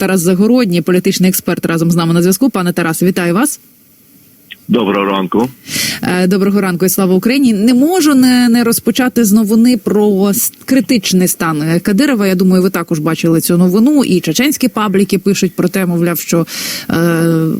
Тарас Загородній, політичний експерт, разом з нами на зв'язку. Пане Тарас, вітаю вас. Доброго ранку. Е, Доброго ранку і слава Україні. Не можу не, не розпочати з новини про критичний стан Кадирова. Я думаю, ви також бачили цю новину. І чеченські пабліки пишуть про те, мовляв, що е,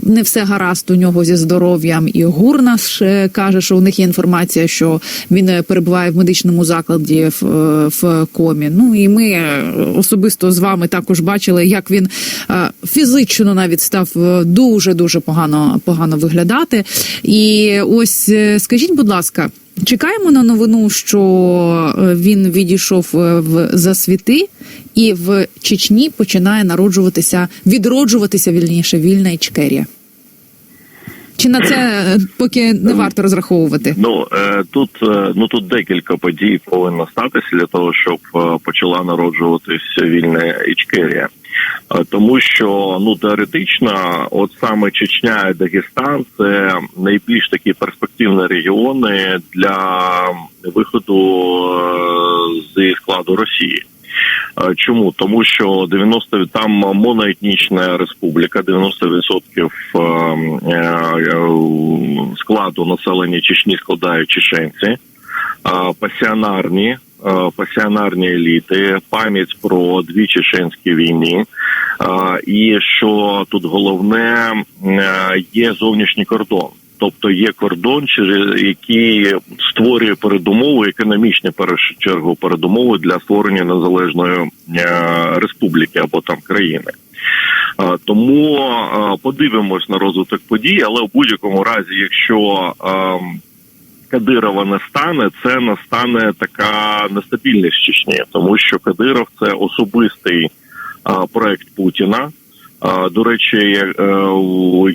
не все гаразд у нього зі здоров'ям. І Гурнаш каже, що у них є інформація, що він перебуває в медичному закладі в, е, в комі. Ну і ми е, особисто з вами також бачили, як він е, фізично навіть став дуже дуже погано погано виглядати. І ось е, скажіть, будь ласка. Чекаємо на новину, що е, він відійшов е, в засвіти, і в Чечні починає народжуватися, відроджуватися вільніше вільна Ічкерія. Чи на це е, поки не варто розраховувати? Ну е, тут е, ну тут декілька подій повинно статися для того, щоб почала народжуватись вільна Ічкерія. Тому що ну теоретично, от саме Чечня і Дагестан це найбільш такі перспективні регіони для виходу зі складу Росії. Е, Чому тому, що 90 там моноетнічна республіка, 90% е, е, складу населення Чечні складають чеченці, пасіонарні, пасіонарні еліти, пам'ять про дві чеченські війни. І що тут головне є зовнішній кордон. Тобто є кордон, через який створює передумови, економічні першу чергу передумови для створення незалежної е, республіки або там країни. Е, Тому е, подивимось на розвиток подій, але в будь-якому разі, якщо Кадирова не стане, це настане така нестабільність в Чечні, тому що Кадиров це особистий проект Путіна. До речі, е,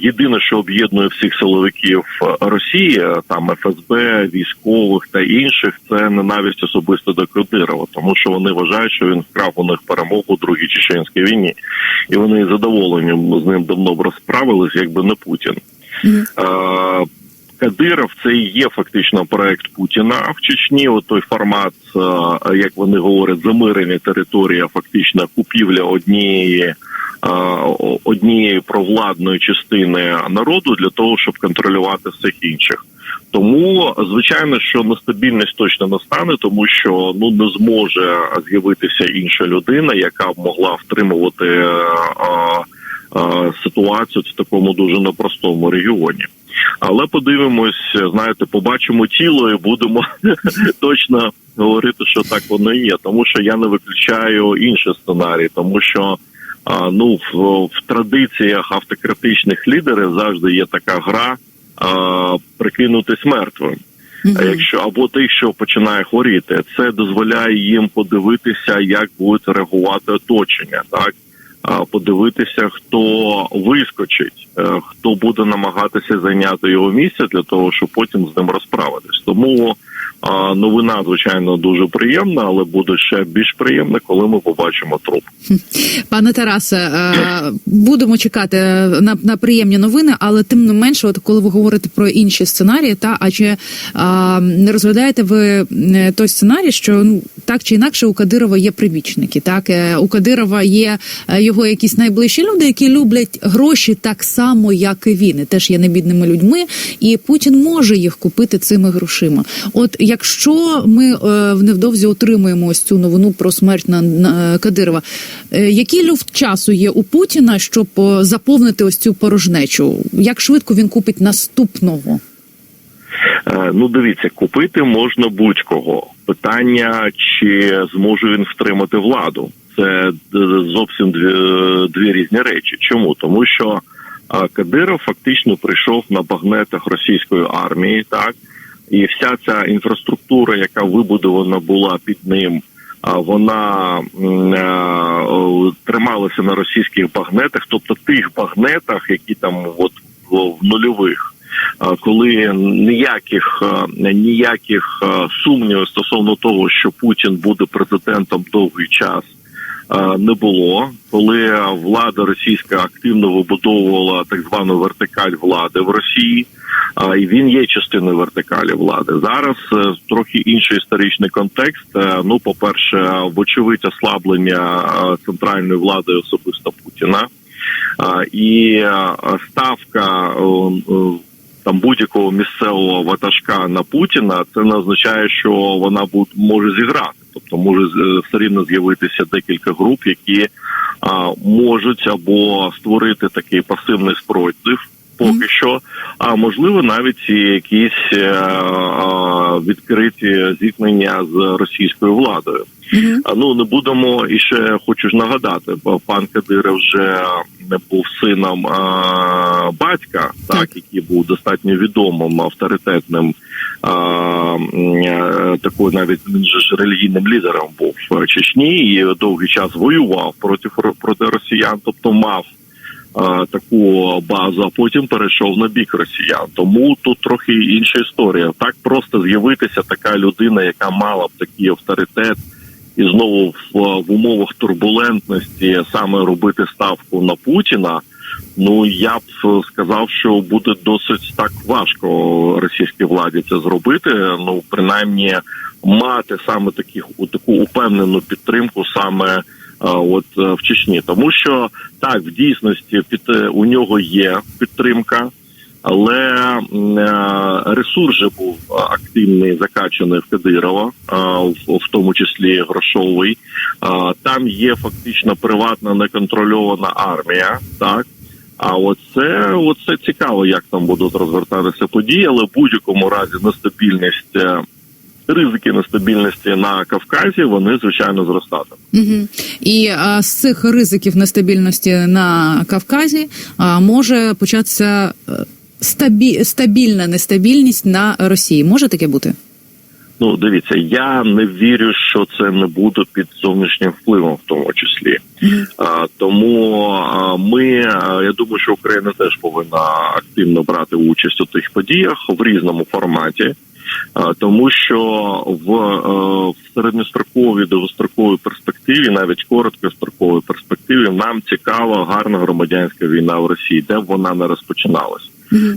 єдине, що об'єднує всіх силовиків Росії, там ФСБ, військових та інших, це ненависть особисто до Кадирова, тому що вони вважають, що він вкрав у них перемогу у другій чеченській війні, і вони з задоволенням з ним давно б розправились, якби не Путін. Е, Кадиров це і є фактично проект Путіна в Чечні. От той формат, як вони говорять, замирення території, а фактично купівля однієї. Е, Однієї провладної частини народу для того, щоб контролювати всіх інших, тому звичайно, що нестабільність точно настане, тому що ну не зможе з'явитися інша людина, яка б могла втримувати е, е, е, ситуацію в такому дуже непростому регіоні. Але подивимось, знаєте, побачимо тіло і будемо точно говорити, що так воно і є. Тому що я не виключаю інший сценарій, тому що а, ну в, в традиціях автократичних лідерів завжди є така гра а, прикинутись мертвим. А якщо або тих, що починає хворіти, це дозволяє їм подивитися, як буде реагувати оточення, так А, подивитися, хто вискочить, е, хто буде намагатися зайняти його місце для того, щоб потім з ним розправитись. Тому новина, звичайно, дуже приємна, але буде ще більш приємна, коли ми побачимо труп. Пане Тарасе, е, будемо чекати на, на приємні новини, але тим не менше, от коли ви говорите про інші сценарії, та а чи е, не розглядаєте ви е, той сценарій, що ну так чи інакше у Кадирова є прибічники? Так Е, у Кадирова є е, його якісь найближчі люди, які люблять гроші так само, як і він, і теж є небідними людьми, і Путін може їх купити цими грошима. От якщо ми е, невдовзі отримуємо ось цю новину про смерть на, на Кадирова, е, який люфт часу є у Путіна, щоб е, заповнити ось цю порожнечу? Як швидко він купить наступного? Е, Ну, дивіться, купити можна будь-кого. Питання, чи зможе він втримати владу. Це е, зовсім дві, дві різні речі. Чому? Тому що е, Кадиров фактично прийшов на багнетах російської армії, так і вся ця інфраструктура, яка вибудована була під ним, вона е, трималася на російських багнетах, тобто тих багнетах, які там от в нульових. Коли ніяких ніяких сумнівів стосовно того, що Путін буде президентом довгий час, не було, коли влада російська активно вибудовувала так звану вертикаль влади в Росії. А, І він є частиною вертикалі влади. Зараз е, трохи інший історичний контекст. Е, Ну, по перше, вочевидь ослаблення е, центральної влади особисто Путіна. І е, ставка е, е, там будь-якого місцевого ватажка на Путіна, це не означає, що вона буде може зіграти. Тобто може з- все рівно з'явитися декілька груп, які а, можуть або створити такий пасивний спротив. Поки що, а можливо, навіть якісь е, а, відкриті зіткнення з російською владою. А, Ну не будемо і ще хочу ж нагадати, бо пан Кадиров вже не був сином а, батька, так. Так. який був достатньо відомим авторитетним а, е, такою навіть він же ж релігійним лідером був в Чечні і довгий час воював проти проти росіян, тобто мав. А, Таку базу, а потім перейшов на бік росіян. Тому тут трохи інша історія. Так просто з'явитися така людина, яка мала б такий авторитет, і знову в, в умовах турбулентності саме робити ставку на Путіна. Ну я б сказав, що буде досить так важко російській владі це зробити. Ну принаймні мати саме таких у таку упевнену підтримку саме. А, От е, в Чечні, тому що так в дійсності під е, у нього є підтримка, але е, ресурс же був е, активний закачаний в Кадирова, е, в, тому числі грошовий. Е, Там є фактично приватна неконтрольована армія, так. А оце, оце цікаво, як там будуть розгортатися події, але в будь-якому разі нестабільність, е, ризики нестабільності на Кавказі вони звичайно зростатимуть. Угу. І а, з цих ризиків нестабільності на Кавказі а, може початися е, стабі... стабільна нестабільність на Росії. Може таке бути? Ну, дивіться, я не вірю, що це не буде під зовнішнім впливом, в тому числі. А, тому а, ми, а, я думаю, що Україна теж повинна активно брати участь у тих подіях в різному форматі. А, Тому що в, е, в середньостроковій довгостроковій перспективі, навіть короткостроковій перспективі, нам цікава гарна громадянська війна в Росії, де б вона не розпочиналась.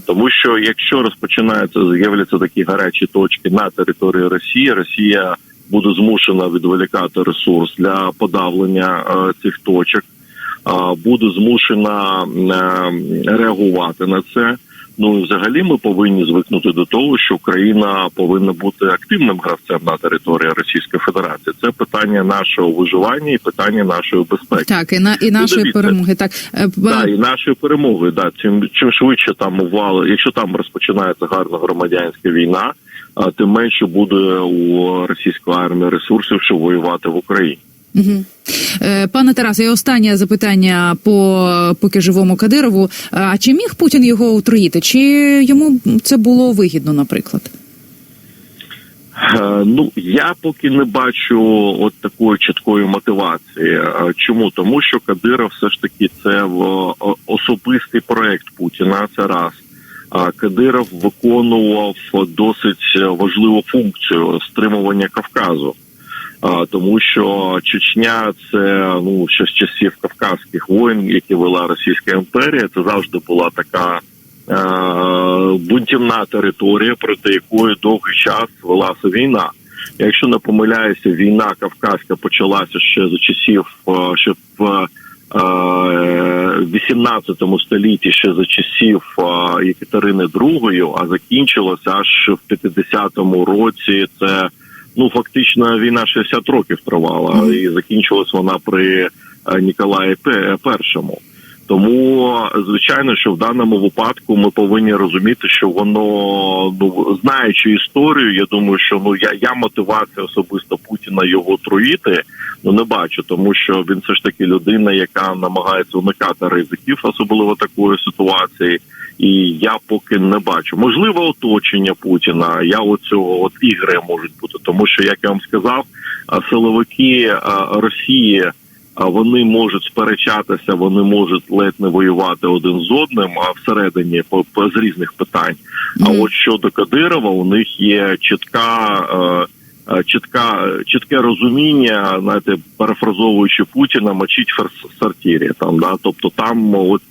Тому що якщо розпочинаються, з'являться такі гарячі точки на території Росії, Росія буде змушена відволікати ресурс для подавлення е, цих точок, е, буде змушена е, реагувати на це. Ну і взагалі ми повинні звикнути до того, що Україна повинна бути активним гравцем на території Російської Федерації. Це питання нашого виживання і питання нашої безпеки. Так, і на і нашої дивіться. перемоги. Так Е, Да, і нашої перемоги. Да, чим чим швидше там ували, якщо там розпочинається гарна громадянська війна, а тим менше буде у російської армії ресурсів, щоб воювати в Україні. Угу. Пане Тарасе, і останнє запитання по поки живому Кадирову. А чи міг Путін його отруїти? Чи йому це було вигідно, наприклад? Е, Ну я поки не бачу от такої чіткої мотивації. Е, Чому тому, що Кадиров все ж таки це в особистий проект Путіна. Це раз. Кадиров виконував досить важливу функцію стримування Кавказу. Тому що Чечня це ну ще з часів кавказьких воїн, які вела Російська імперія. Це завжди була така е, бунтівна територія, проти якої довгий час велася війна. Якщо не помиляюся, війна кавказька почалася ще за часів е, ще в е, 18 столітті, ще за часів е, Єкатерини II, а закінчилася аж в 50-му році. Це ну фактично війна 60 років тривала, і закінчилась вона при е, Ніколаї Першому. Тому звичайно, що в даному випадку ми повинні розуміти, що воно ну знаючи історію, я думаю, що ну я, я мотивація особисто Путіна його труїти ну не бачу, тому що він все ж таки людина, яка намагається уникати ризиків, особливо такої ситуації. І я поки не бачу. Можливо, оточення Путіна. Я оцього от ігри можуть бути, тому що як я вам сказав, силовики Росії. А вони можуть сперечатися, вони можуть ледь не воювати один з одним, а всередині по, по з різних питань. А от щодо Кадирова, у них є чітка е, е, чітка чітке розуміння, знаєте, перефразовуючи Путіна, мочить в сортирі. Там да, тобто там от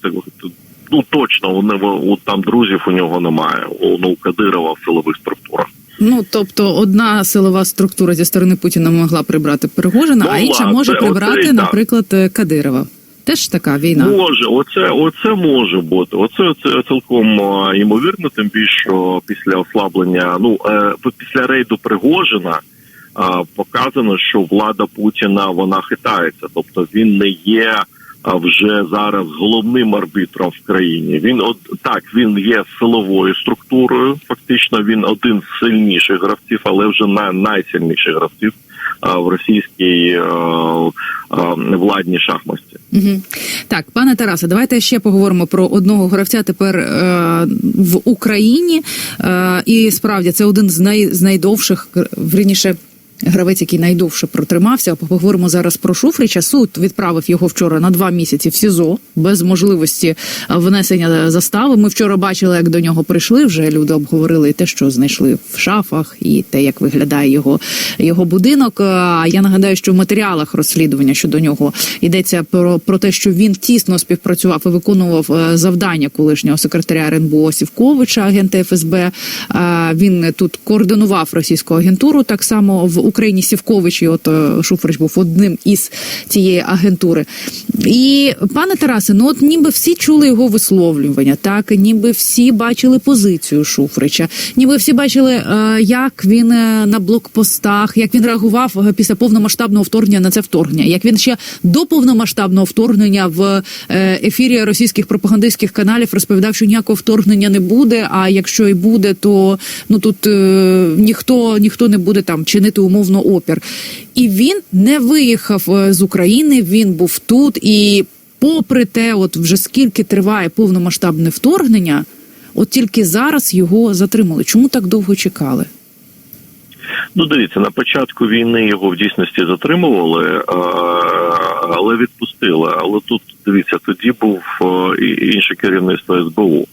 ну точно вони от там друзів у нього немає. У ну, Кадирова в силових структурах. Ну тобто, одна силова структура зі сторони Путіна могла прибрати Пригожина, а інша може Це- прибрати, оце наприклад, Кадирова. Теж така війна. Може, оце, оце може бути. Оце це цілком ймовірно, тим більше після ослаблення, ну е, після рейду Пригожина показано, що влада Путіна вона хитається, тобто він не є. А, Вже зараз головним арбітром в країні він от так він є силовою структурою. Фактично, він один з сильніших гравців, але вже на найсильніших гравців в російській владній шахмасті. Угу. Так, пане Тарасе, давайте ще поговоримо про одного гравця тепер е, в Україні. Е, і справді це один з най з найдовших вірніше. Гравець, який найдовше протримався, поговоримо зараз про Шуфрича. Суд відправив його вчора на два місяці в СІЗО без можливості внесення застави. Ми вчора бачили, як до нього прийшли. Вже люди обговорили те, що знайшли в шафах, і те, як виглядає його, його будинок. Я нагадаю, що в матеріалах розслідування щодо нього йдеться про, про те, що він тісно співпрацював і виконував е, завдання колишнього секретаря РНБО Сівковича, агента ФСБ. Він тут координував російську агентуру так само в Україні Сівкович, і от е, Шуфрич був одним із цієї агентури. І пане Тарасе, ну от ніби всі чули його висловлювання, так ніби всі бачили позицію Шуфрича, ніби всі бачили, е, як він е, на блокпостах, як він реагував після повномасштабного вторгнення на це вторгнення, як він ще до повномасштабного вторгнення в ефірі російських пропагандистських каналів розповідав, що ніякого вторгнення не буде. А якщо і буде, то ну тут е, ніхто ніхто не буде там чинити умовно опір. І він не виїхав е, з України. Він був тут, і попри те, от вже скільки триває повномасштабне вторгнення, от тільки зараз його затримали. Чому так довго чекали? Ну, дивіться, на початку війни його в дійсності затримували, е, але відпустили. Але тут дивіться, тоді був е, інше керівництво СБУ.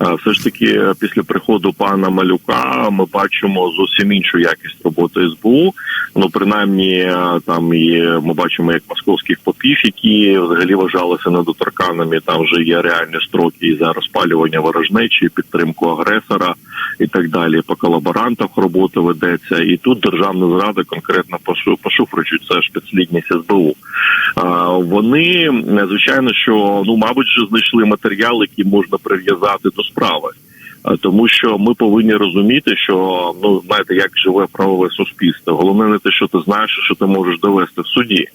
Е, Все ж таки, після приходу пана Малюка ми бачимо зовсім іншу якість роботи СБУ. Ну, принаймні, е, там і ми бачимо як московських попів, які взагалі вважалися недоторканими. Там вже є реальні строки і за розпалювання ворожнечі, підтримку агресора і так далі. По колаборантах робота ведеться, і тут державна зрада конкретно по це ж підслідність СБУ. Вони звичайно, що ну мабуть, знайшли матеріал, який можна прив'язати до справи. А, Тому що ми повинні розуміти, що ну знаєте, як живе правове суспільство. Головне не те, що ти знаєш, що ти можеш довести в суді.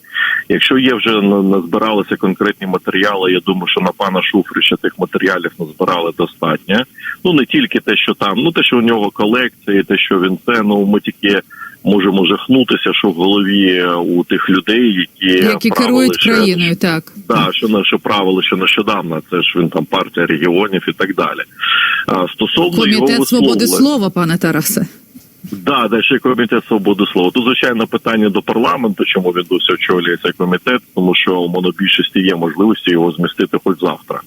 Якщо є вже назбиралися конкретні матеріали, я думаю, що на пана Шуфрича тих матеріалів назбирали достатньо. Ну не тільки те, що там, ну те, що у нього колекції, те, що він це, ну ми тільки можемо жахнутися, що в голові у тих людей, які, Які керують ще- країною, так Да, що на що правили ще нещодавно, це ж він там партія регіонів і так далі. А, стосовно його свободи слова, пане Тарасе. Да, да, ще комітет свободи слова. Тут звичайно питання до парламенту, чому він досі очолює цей комітет, тому що у монобільшості є можливості його змістити хоч завтра.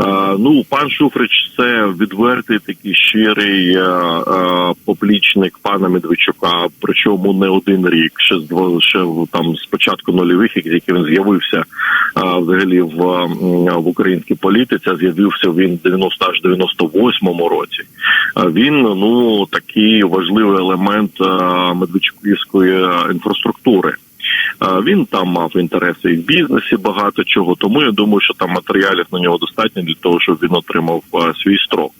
Е, ну, пан Шуфрич це відвертий такий щирий е, е, поплічник пана Медведчука. Причому не один рік, ще з ще там з початку нульових, як він з'явився взагалі в, в українській політиці. З'явився він 90 аж 98-му році. Він ну такий важливий елемент медведчуківської інфраструктури. Е, Він там мав інтереси і в бізнесі багато чого, тому я думаю, що там матеріалів на нього достатньо для того, щоб він отримав е, свій строк.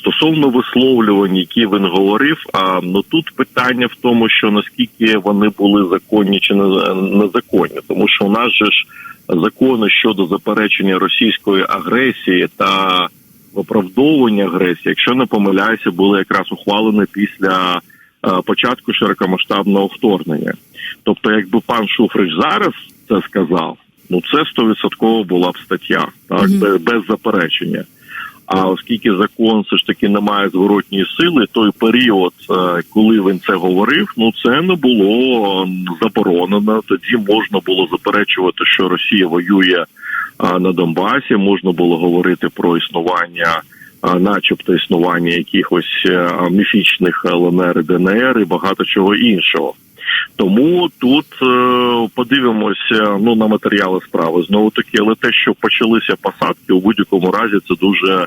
Стосовно висловлювань, які він говорив, а, ну тут питання в тому, що наскільки вони були законні чи не- незаконні, тому що у нас же ж закони щодо заперечення російської агресії та виправдовування агресії, якщо не помиляюся, були якраз ухвалені після е, початку широкомасштабного вторгнення. Тобто, якби пан Шуфрич зараз це сказав, ну це стовідсотково була б стаття, так Мгм. без, без заперечення. А оскільки закон все ж таки не має зворотньої сили, той період, е, коли він це говорив, ну це не було заборонено. Тоді можна було заперечувати, що Росія воює на Донбасі. Можна було говорити про існування начебто, існування якихось е, міфічних ЛНР, і ДНР і багато чого іншого. Тому тут е, подивимося ну на матеріали справи. Знову таки, але те, що почалися посадки, у будь-якому разі це дуже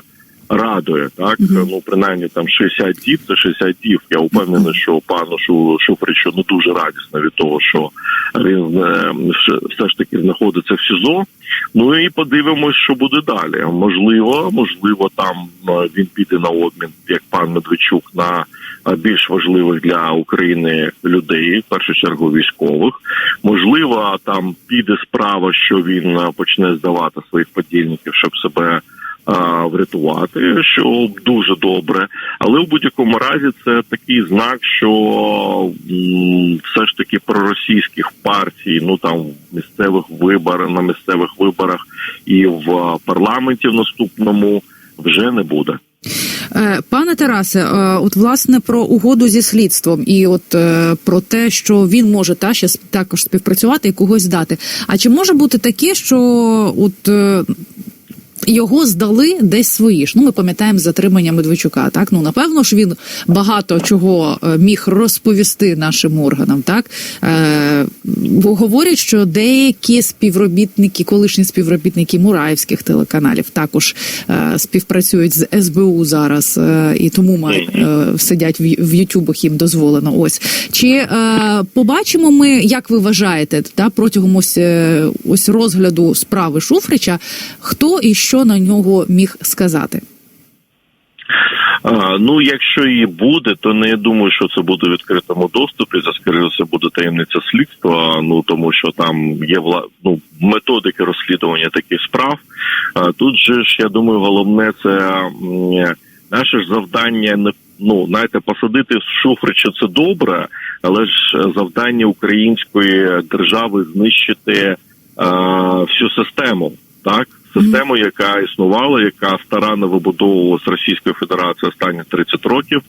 радує. Так Мгм. ну принаймні там 60 діб, це 60 діб. Я впевнений, що пану Шу Шуфричу ну дуже радісно від того, що він е, все- ж таки знаходиться в СІЗО. Ну і подивимось, що буде далі. Можливо, можливо, там е, він піде на обмін, як пан Медведчук, на е, більш важливих для України людей, в першу чергу військових. Можливо, там піде справа, що він почне здавати своїх подільників, щоб себе. Врятувати, що дуже добре, але в будь-якому разі це такий знак, що все ж таки проросійських партій, ну там місцевих виборах на місцевих виборах і в парламенті в наступному вже не буде. Е, Пане Тарасе, е, от власне про угоду зі слідством і от е, про те, що він може та ще також співпрацювати і когось здати. А чи може бути таке, що от його здали десь свої ж? Ну, ми пам'ятаємо затримання Медведчука. Так ну напевно ж він багато чого е, міг розповісти нашим органам. Так е, бо говорять, що деякі співробітники, колишні співробітники мураївських телеканалів, також е, співпрацюють з СБУ зараз, е, і тому мають е, сидять в, в Ютубах їм дозволено. Ось чи е, побачимо ми, як ви вважаєте, та протягом ось, е, ось розгляду справи Шуфрича, хто і що на нього міг сказати? А, ну, якщо і буде, то не думаю, що це буде в відкритому доступі. Це скоріше буде таємниця слідства. Ну тому що там є вла... ну, методики розслідування таких справ. А тут же ж я думаю, головне це наше ж завдання не ну знаєте, посадити Шуфрича це добре, але ж завдання української держави знищити а, всю систему, так. Систему, яка існувала, яка старанно вибудовувалась Російською Федерацією останні 30 років,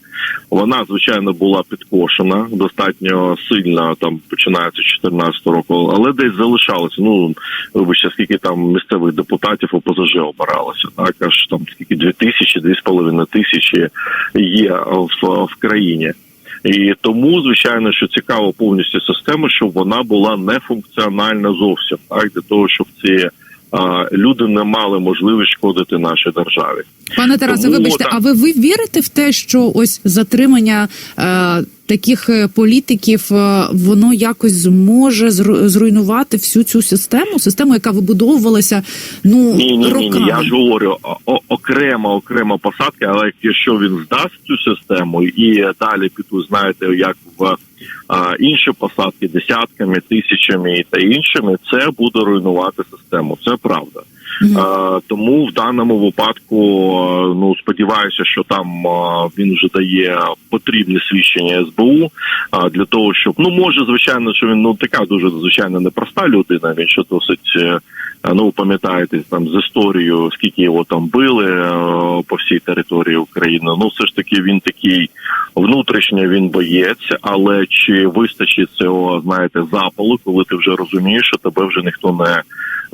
вона звичайно була підкошена достатньо сильно, там починається з 14 року, але десь залишалося. Ну вибачте, скільки там місцевих депутатів ОПЗЖ обиралося, так аж там скільки дві тисячі, дві з половиною тисячі є в, в країні. І тому, звичайно, що цікаво повністю система, щоб вона була нефункціональна зовсім, так для того, щоб ці люди не мали можливість шкодити нашій державі. Пане Тарасе, вибачте, так. а ви, ви вірите в те, що ось затримання е, таких е, політиків е, воно якось зможе зру- зруйнувати всю цю систему, систему, яка вибудовувалася ну Ні, ні, роками? ні. Я ж говорю окрема, окрема посадка, але якщо він здасть цю систему і далі підуть, знаєте, як в а, інші посадки десятками, тисячами та іншими, це буде руйнувати систему. Це правда. Е, тому в даному випадку е, ну сподіваюся, що там е, він вже дає потрібне свідчення СБУ а, для того, щоб ну може, звичайно, що він ну така дуже звичайно непроста людина. Він ще досить. е, Ну, пам'ятаєте там з історією, скільки його там били е, по всій території України. Ну, все ж таки він такий внутрішньо він боєць, але чи вистачить цього, знаєте, запалу, коли ти вже розумієш, що тебе вже ніхто не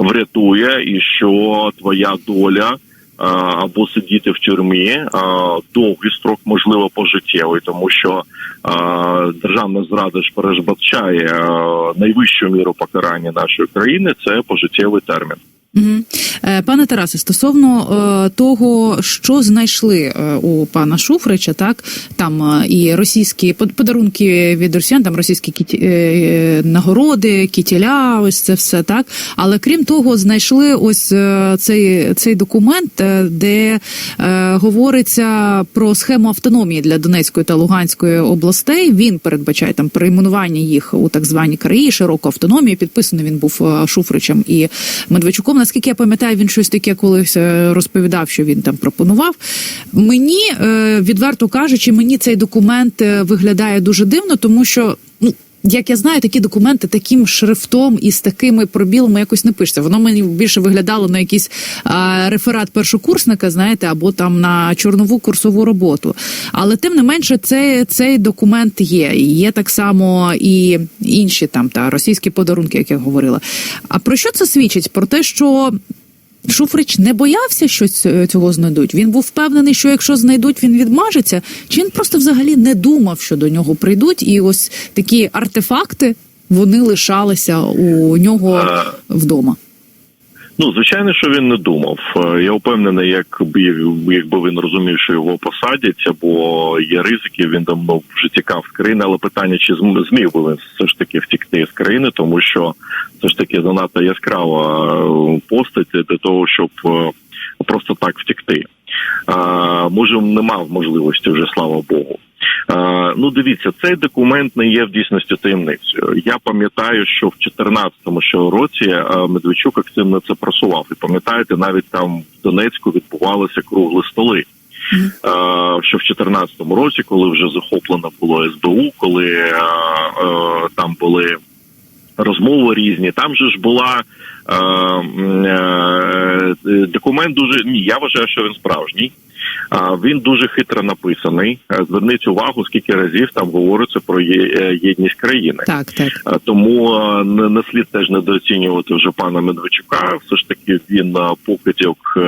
врятує, і що твоя доля а, або сидіти в тюрмі а, довгий строк, можливо, пожиттєвий, тому що а, державна зрада ж передбачає найвищу міру покарання нашої країни це пожиттєвий термін. Е, Пане Тарасе, стосовно е, того, що знайшли е, у пана Шуфрича, так там і російські под- подарунки від росіян, там російські кіті, нагороди, кітіля, ось це все так. Але крім того, знайшли ось цей, цей документ, де е, говориться про схему автономії для Донецької та Луганської областей. Він передбачає там перейменування їх у так звані краї, широку автономію. Підписаний він був Шуфричем і Медведчуком. Наскільки я пам'ятаю, він щось таке колись е, розповідав, що він там пропонував. Мені е, відверто кажучи, мені цей документ е, виглядає дуже дивно, тому що. Як я знаю, такі документи таким шрифтом і з такими пробілами якось не пишеться. Воно мені більше виглядало на якийсь а, реферат першокурсника, знаєте, або там на чорнову курсову роботу. Але тим не менше, цей, цей документ є. Є так само і інші там та російські подарунки, як я говорила. А про що це свідчить? Про те, що Шуфрич не боявся, що цього знайдуть. Він був впевнений, що якщо знайдуть, він відмажеться. Чи він просто взагалі не думав, що до нього прийдуть, і ось такі артефакти вони лишалися у нього Е, вдома. Ну, звичайно, що він не думав. Е, Я впевнений, якби якби він розумів, що його посадять, або є ризики, він давно вже тікав з країни, але питання, чи зм- зміг би він все ж таки втікти з країни, тому що все ж таки занадто яскрава е, постать для того, щоб е, просто так втікти. Може, не мав можливості вже, слава Богу. Ну, дивіться, цей документ не є в дійсності таємницею. Я пам'ятаю, що в 14-му ще році Медведчук активно це просував. І пам'ятаєте, навіть там в Донецьку відбувалися кругли столи. А, що в 14-му році, коли вже захоплено було СБУ, коли а, там були розмови різні. Там же ж була е, е, документ дуже ні. Я вважаю, що він справжній. Він дуже хитро написаний. Е, Зверніть увагу, скільки разів там говориться про е, єдність країни. Так, так. Е, Тому не, не слід теж недооцінювати вже пана Медведчука. Все ж таки він покидьок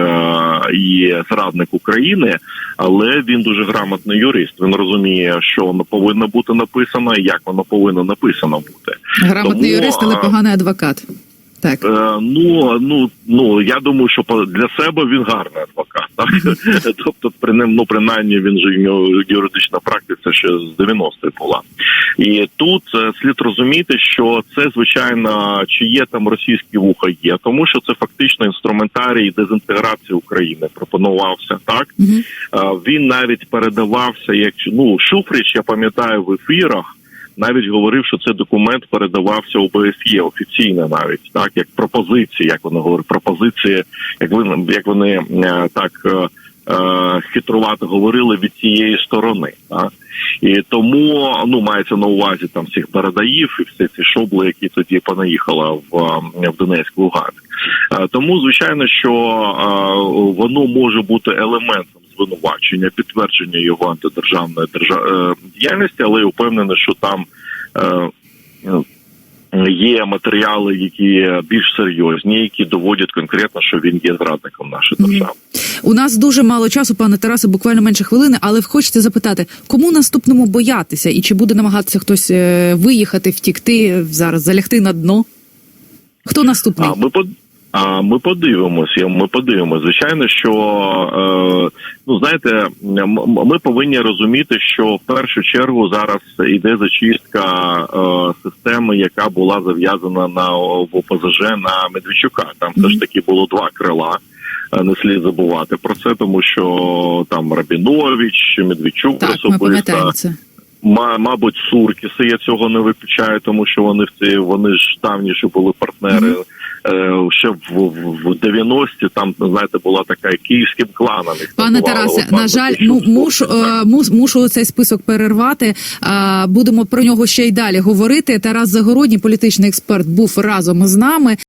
і зрадник України, але він дуже грамотний юрист. Він розуміє, що воно повинно бути написано і як воно повинно написано бути. Грамотний Тому, юрист, але поганий адвокат. Так. Е, ну ну ну я думаю, що для себе він гарний адвокат. Так тобто, принаймні, ну, принаймні він же юридична практика ще з 90-х була. І тут е, слід розуміти, що це звичайно чи є там російські вуха, є, тому що це фактично інструментарій дезінтеграції України пропонувався так. Е, Він навіть передавався як ну Шуфрич, я пам'ятаю в ефірах. Навіть говорив, що цей документ передавався ОБСЄ офіційно, навіть так як пропозиції, як вони говорять, пропозиції, як вони як вони е, так е, е, хитрувато говорили від цієї сторони. Так? І тому ну мається на увазі там всіх передаїв і всі ці шобли, які тоді понаїхали в, в Донецьк, Луганськ. Е, Тому звичайно, що е, воно може бути елементом звинувачення, підтвердження його антидержавної держа- е, діяльності, але я впевнений, що там є матеріали, які більш серйозні, які доводять конкретно, що він є зрадником нашої держави. У нас дуже мало часу, пане Тарасе, буквально менше хвилини, але хочеться запитати, кому наступному боятися, і чи буде намагатися хтось виїхати, втікти зараз, залягти на дно? Хто наступний? А ми. А ми подивимося. Ми подивимося. Звичайно, що е, ну знаєте, ми повинні розуміти, що в першу чергу зараз іде зачистка е, системи, яка була зав'язана на в ОПЗЖ на Медведчука. Там все ж таки було два крила. Е, Не слід забувати про це, тому що там Рабінович, Медведчук так, особисто. Ма- мабуть, Суркіси я цього не виключаю, тому що вони в ці вони ж давніше були партнери. Е, ще в, в, в 90-ті там знаєте була така київським кланом. Пане. Тарасе, на жаль, ну му, мушу, е, мушу цей список перервати. А, Будемо про нього ще й далі говорити. Тарас Загородній, політичний експерт, був разом з нами.